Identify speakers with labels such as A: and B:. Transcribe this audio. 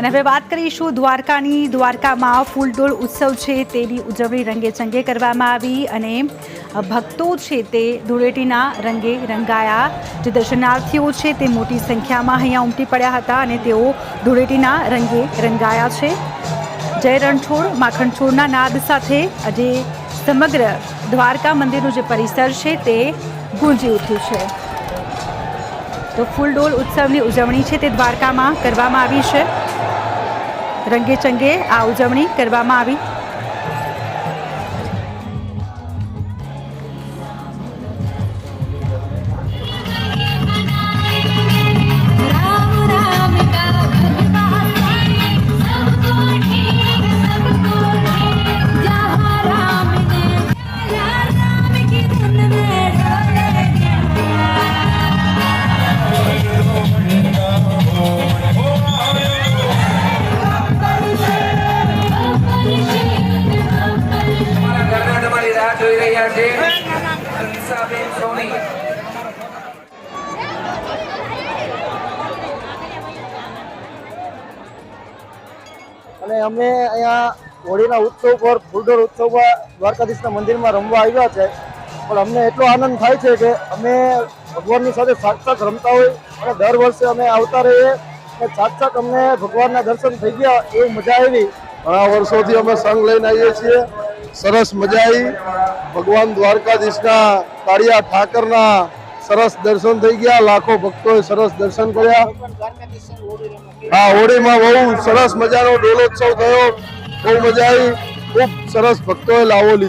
A: અને હવે વાત કરીશું દ્વારકાની. દ્વારકામાં ફૂલડોળ ઉત્સવ છે તેની ઉજવણી રંગે ચંગે કરવામાં આવી અને ભક્તો છે તે ધૂળેટીના રંગે રંગાયા. જે દર્શનાર્થીઓ છે તે મોટી સંખ્યામાં અહીંયા ઉમટી પડ્યા હતા અને તેઓ ધૂળેટીના રંગે રંગાયા છે. જય રણછોડ માખણછોડના નાદ સાથે આજે સમગ્ર દ્વારકા મંદિરનું જે પરિસર છે તે ગુંજી ઉઠ્યું છે. તો ફૂલડોલ ઉત્સવની ઉજવણી છે તે દ્વારકામાં કરવામાં આવી છે. રંગે ચંગે આ ઉજવણી કરવામાં આવી.
B: રહ્યા છે હંસાબેન સોની
C: અને અમે અહીંયા હોળીના ઉત્સવ પર ફૂલડોળ ઉત્સવમાં દ્વારકાધીશના મંદિરમાં રમવા આવ્યા છે. પણ અમને એટલો આનંદ થાય છે કે અમે ભગવાનની સાથે સાક્ષાત રમતા હોય અને દર વર્ષે અમે આવતા રહીએ અને સાક્ષાત અમને ભગવાનના દર્શન થઈ ગયા એવી મજા આવી.
D: ઘણા વર્ષોથી અમે સંઘ લઈને આવીએ છીએ. સરસ મજા આવી ભગવાન દ્વારકાધીશના, કાળિયા ઠાકરના સરસ દર્શન થઈ ગયા. લાખો ભક્તોએ સરસ દર્શન કર્યા. હા, હોળીમાં બહુ સરસ મજાનો ડોલોત્સવ થયો. બહુ મજા આવી ખૂબ સરસ ભક્તોએ લાવો લીધો.